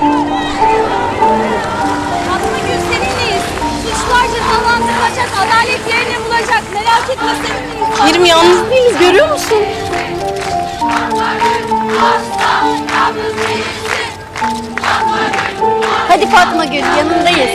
Fatma Gül seninleyiz. Suçlular cezalandırılacak, adalet yerini bulacak. Merak etme seninleyiz. Kerim yalnız değiliz görüyor musun? Hadi Fatma Gül yanındayız.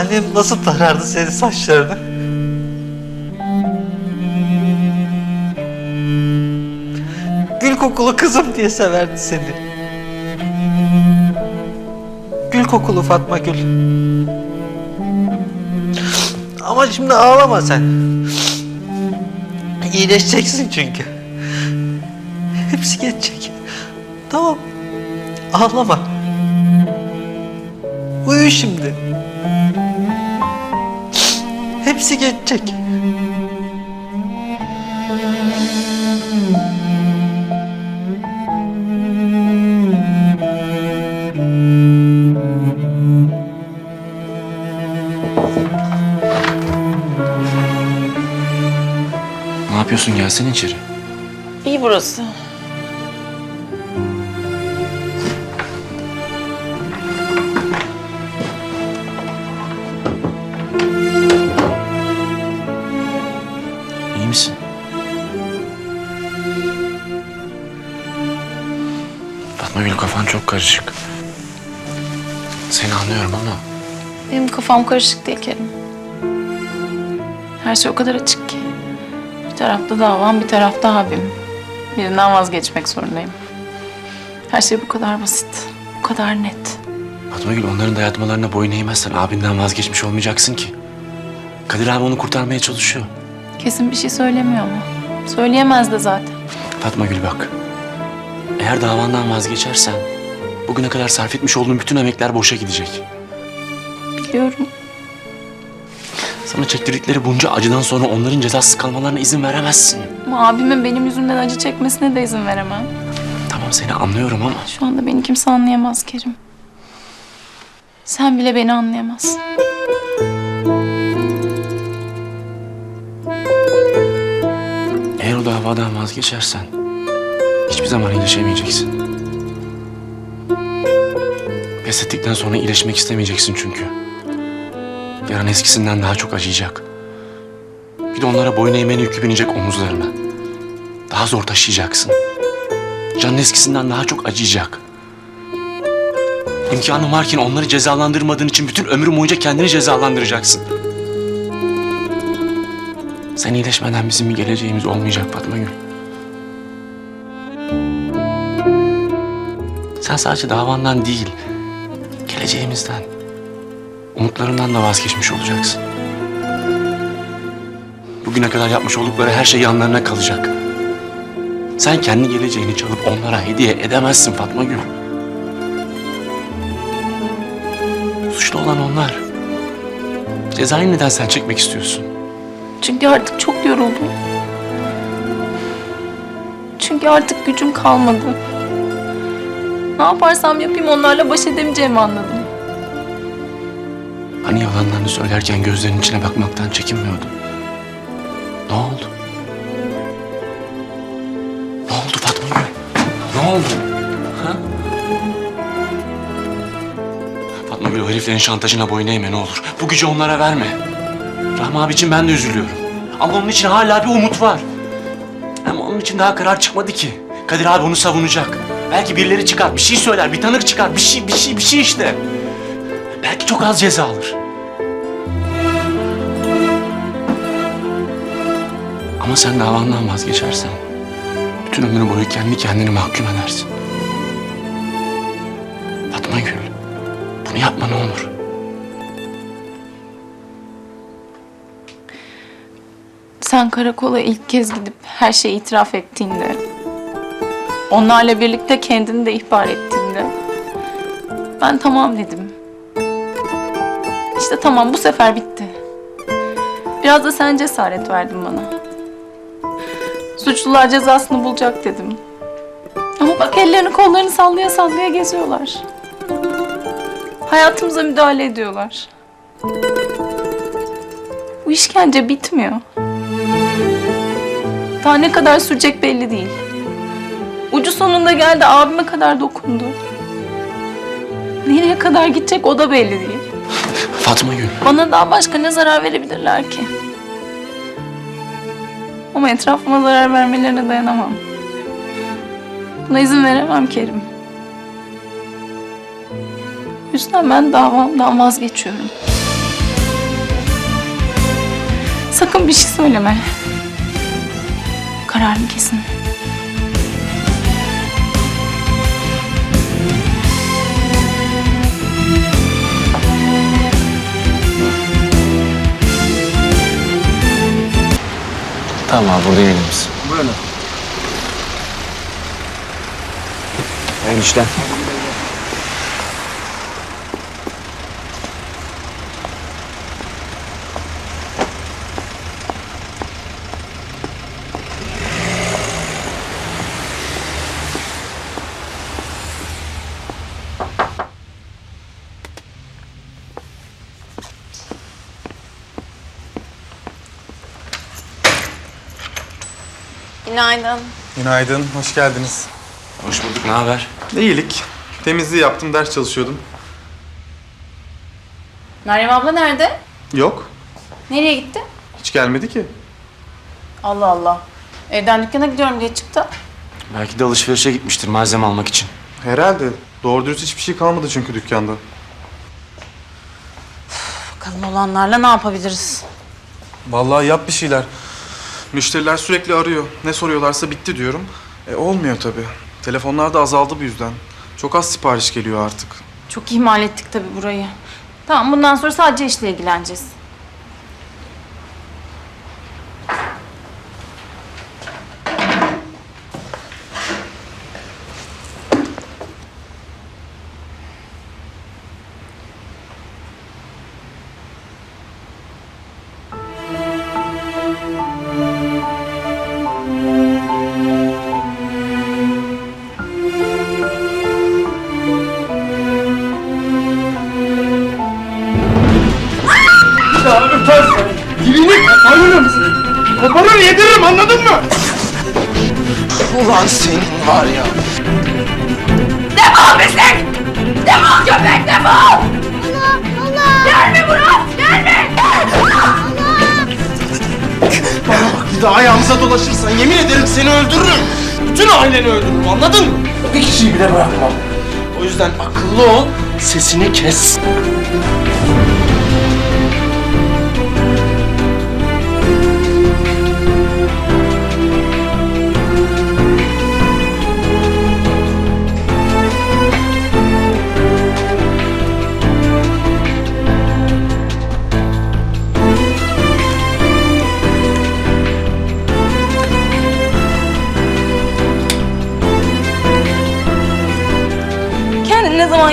Annem nasıl tarardı senin saçlarını? Gül kokulu kızım diye severdi seni. Gül kokulu Fatma Gül. Ama şimdi ağlama sen. İyileşeceksin çünkü. Hepsi geçecek. Tamam. Ağlama. Uyu şimdi. Hepsi geçecek. Ne yapıyorsun gelsene içeri. İyi burası. Karışık. Seni anlıyorum ama Benim kafam karışık değil Kerim. Her şey o kadar açık ki. Bir tarafta davam, bir tarafta abim. Birinden vazgeçmek zorundayım. Her şey bu kadar basit, bu kadar net. Fatma Gül onların dayatmalarına boyun eğmezsen abinden vazgeçmiş olmayacaksın ki. Kadir abi onu kurtarmaya çalışıyor. Kesin bir şey söylemiyor mu? Söyleyemez de zaten. Fatma Gül bak. Eğer davandan vazgeçersen bugüne kadar sarf etmiş olduğun bütün emekler boşa gidecek. Biliyorum. Sana çektirdikleri bunca acıdan sonra onların cezasız kalmalarına izin veremezsin. Ama abimin benim yüzümden acı çekmesine de izin veremem. Tamam seni anlıyorum ama Şu anda beni kimse anlayamaz Kerim. Sen bile beni anlayamazsın. eğer o davadan vazgeçersen hiçbir zaman iyileşemeyeceksin. Pes ettikten sonra iyileşmek istemeyeceksin çünkü. Yarın eskisinden daha çok acıyacak. Bir de onlara boyun eğmenin yükü binecek omuzlarına. Daha zor taşıyacaksın. Canın eskisinden daha çok acıyacak. İmkanın varken onları cezalandırmadığın için bütün ömrün boyunca kendini cezalandıracaksın. Sen iyileşmeden bizim bir geleceğimiz olmayacak Fatma Gül. Sen sadece davandan değil, geleceğimizden, umutlarından da vazgeçmiş olacaksın. Bugüne kadar yapmış oldukları her şey yanlarına kalacak. Sen kendi geleceğini çalıp onlara hediye edemezsin Fatma Gül. Suçlu olan onlar. Cezayı neden sen çekmek istiyorsun? Çünkü artık çok yoruldum. Çünkü artık gücüm kalmadı. Ne yaparsam yapayım onlarla baş edemeyeceğimi anladım. Hani yalanlarını söylerken gözlerinin içine bakmaktan çekinmiyordun? Ne oldu? Ne oldu Fatma Gül? Ne oldu? Ha? Fatma Gül o heriflerin şantajına boyun eğme ne olur. Bu gücü onlara verme. Rahmi abi için ben de üzülüyorum. Ama onun için hala bir umut var. Ama onun için daha karar çıkmadı ki. Kadir abi onu savunacak. Belki birileri çıkar, bir şey söyler, bir tanık çıkar, bir şey, bir şey, bir şey işte. Belki çok az ceza alır. Ama sen davandan vazgeçersen bütün ömrü boyu kendi kendini mahkum edersin. Fatma Gül, bunu yapma ne olur. Sen karakola ilk kez gidip her şeyi itiraf ettiğinde, onlarla birlikte kendini de ihbar ettiğinde, ben tamam dedim. İşte tamam bu sefer bitti. Biraz da sen cesaret verdin bana. Suçlular cezasını bulacak dedim. Ama bak ellerini kollarını sallaya sallaya geziyorlar. Hayatımıza müdahale ediyorlar. Bu işkence bitmiyor. Daha ne kadar sürecek belli değil. Ucu sonunda geldi abime kadar dokundu. Nereye kadar gidecek o da belli değil. Fatma Gül. Bana daha başka ne zarar verebilirler ki? Ama etrafıma zarar vermelerine dayanamam. Buna izin veremem Kerim. O yüzden ben davamdan vazgeçiyorum. Sakın bir şey söyleme. Kararım kesin. Tamam abi burada yiyelim biz. Buyurun. Enişten. Günaydın. Günaydın, hoş geldiniz. Hoş bulduk. Ne haber? İyilik. Temizliği yaptım, ders çalışıyordum. Meryem abla nerede? Yok, Nereye gitti? hiç gelmedi ki. Allah Allah. Evden dükkana gidiyorum diye çıktı. Belki de alışverişe gitmiştir malzeme almak için. Herhalde. Doğru dürüst hiçbir şey kalmadı çünkü dükkanda. Bakalım olanlarla ne yapabiliriz? Vallahi yap bir şeyler. Müşteriler sürekli arıyor. Ne soruyorlarsa bitti diyorum. E olmuyor tabii. Telefonlar da azaldı bu yüzden. Çok az sipariş geliyor artık. Çok ihmal ettik tabii burayı. Tamam bundan sonra sadece işle ilgileneceğiz. Ulan senin var ya. Defol pislik! Defol köpek defol! Allah Allah! Gelme Murat! Gelme! Bir daha ayağımıza dolaşırsan yemin ederim seni öldürürüm. Bütün aileni öldürürüm anladın mı? Bir kişiyi bile bırakmam. O yüzden akıllı ol, sesini kes.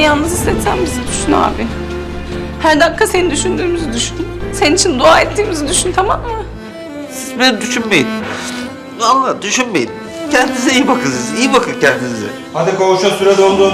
Yalnız hissetsen bizi düşün abi. Her dakika seni düşündüğümüzü düşün. Senin için dua ettiğimizi düşün tamam mı? Siz beni düşünmeyin. Vallahi düşünmeyin. Kendinize iyi bakın siz. İyi bakın kendinize. Hadi koğuşa süre doldu.